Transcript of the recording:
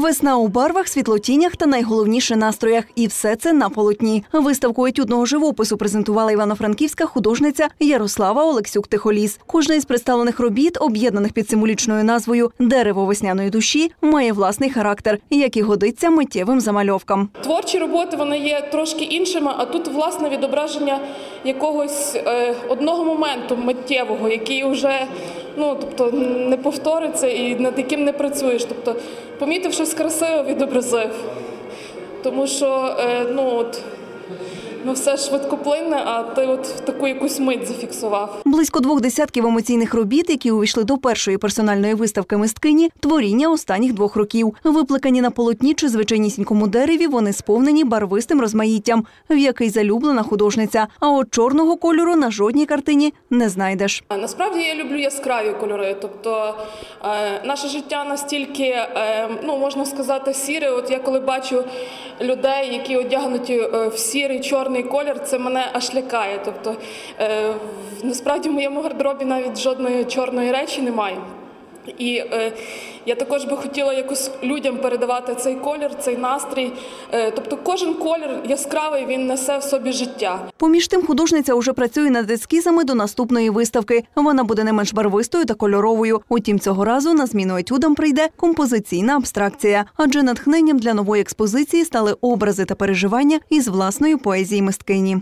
Весна у барвах, світлотінях та найголовніше настроях. І все це на полотні. Виставку етюдного живопису презентувала івано-франківська художниця Ярослава Олексюк Тихоліс. Кожна із представлених робіт, об'єднаних під символічною назвою Дерево весняної душі, має власний характер, як і годиться миттєвим замальовкам. Творчі роботи вони є трошки іншими, а тут власне відображення якогось е, одного моменту миттєвого, який вже ну тобто не повториться і над яким не працюєш. Тобто помітив щось красиве, відобразив. Тому що е, ну от ну все швидкоплинне, а ти от в таку якусь мить зафіксував. Близько двох десятків емоційних робіт, які увійшли до першої персональної виставки мисткині, творіння останніх двох років. Випликані на полотні чи звичайнісінькому дереві, вони сповнені барвистим розмаїттям, в який залюблена художниця. А от чорного кольору на жодній картині не знайдеш. Насправді я люблю яскраві кольори. Тобто е, наше життя настільки, е, ну можна сказати, сіре. От я коли бачу людей, які одягнуті е, в сірий чорний колір, це мене аж лякає. Тобто е, насправді в моєму гардеробі навіть жодної чорної речі немає. І е, я також би хотіла якось людям передавати цей колір, цей настрій. Е, тобто, кожен колір яскравий він несе в собі життя. Поміж тим, художниця уже працює над ескізами до наступної виставки. Вона буде не менш барвистою та кольоровою. Утім, цього разу на зміну етюдам прийде композиційна абстракція, адже натхненням для нової експозиції стали образи та переживання із власної поезії мисткині.